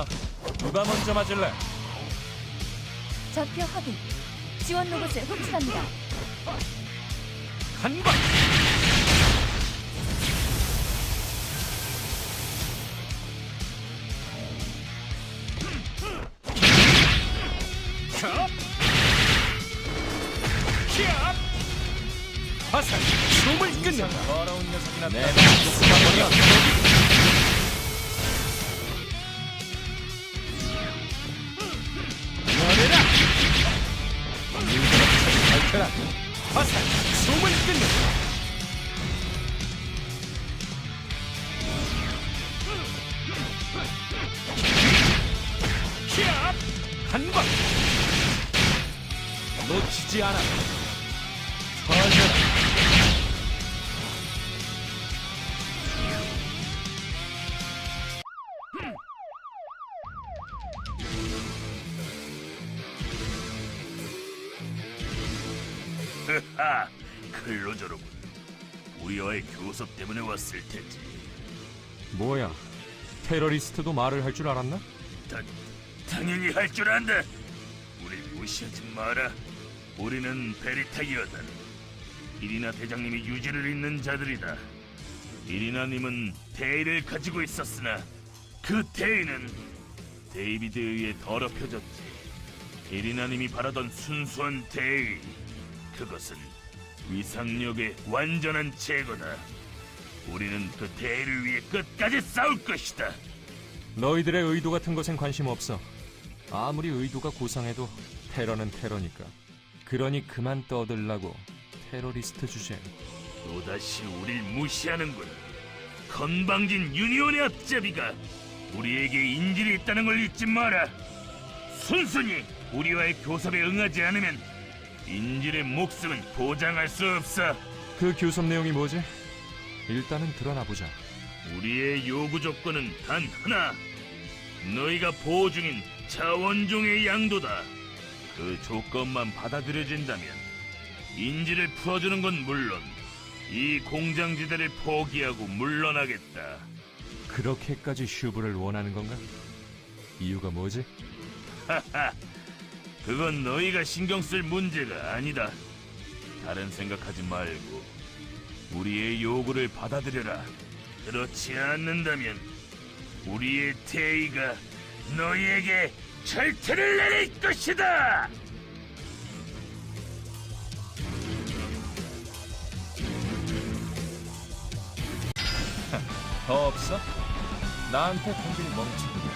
자, 누가 먼저 맞을래? 좌표 확인. 지원 로봇을 호출합니다. 한 방! 컷! 킥! 화살! 숨을 끊는다! 더러운 녀석이나 내 목숨을 열애라! 밝혀라! 화살! 숨을 끊는다! 킥! 한 방! 놓치지 않아! 하하, 클로저로군. 우리와의 교섭 때문에 왔을 테지. 뭐야? 테러리스트도 말을 할 줄 알았나? 다, 당연히 할 줄 안다. 우리 무시하지 마라. 우리는 베리타이어다. 이리나 대장님이 유지를 잇는 자들이다. 이리나님은 대의를 가지고 있었으나 그 대의는 데이비드에 의해 더럽혀졌지. 이리나님이 바라던 순수한 대의, 그것은 위상력의 완전한 제거다. 우리는 그 대의를 위해 끝까지 싸울 것이다. 너희들의 의도 같은 것엔 관심 없어. 아무리 의도가 고상해도 테러는 테러니까. 그러니 그만 떠들라고 테러리스트 주제. 또다시 우릴 무시하는군. 건방진 유니온의 앞잡이가 우리에게 인질이 있다는 걸 잊지 마라. 순순히 우리와의 교섭에 응하지 않으면 인질의 목숨은 보장할 수 없어. 그 교섭 내용이 뭐지? 일단은 드러나 보자. 우리의 요구 조건은 단 하나. 너희가 보호 중인 자원종의 양도다. 그 조건만 받아들여진다면 인지를 풀어주는 건 물론 이 공장지대를 포기하고 물러나겠다. 그렇게까지 슈브를 원하는 건가? 이유가 뭐지? 그건 너희가 신경 쓸 문제가 아니다. 다른 생각하지 말고 우리의 요구를 받아들여라. 그렇지 않는다면 우리의 태의가 너희에게 절퇴를 내릴 것이다. 더 없어? 나한테 덤빌 멍청이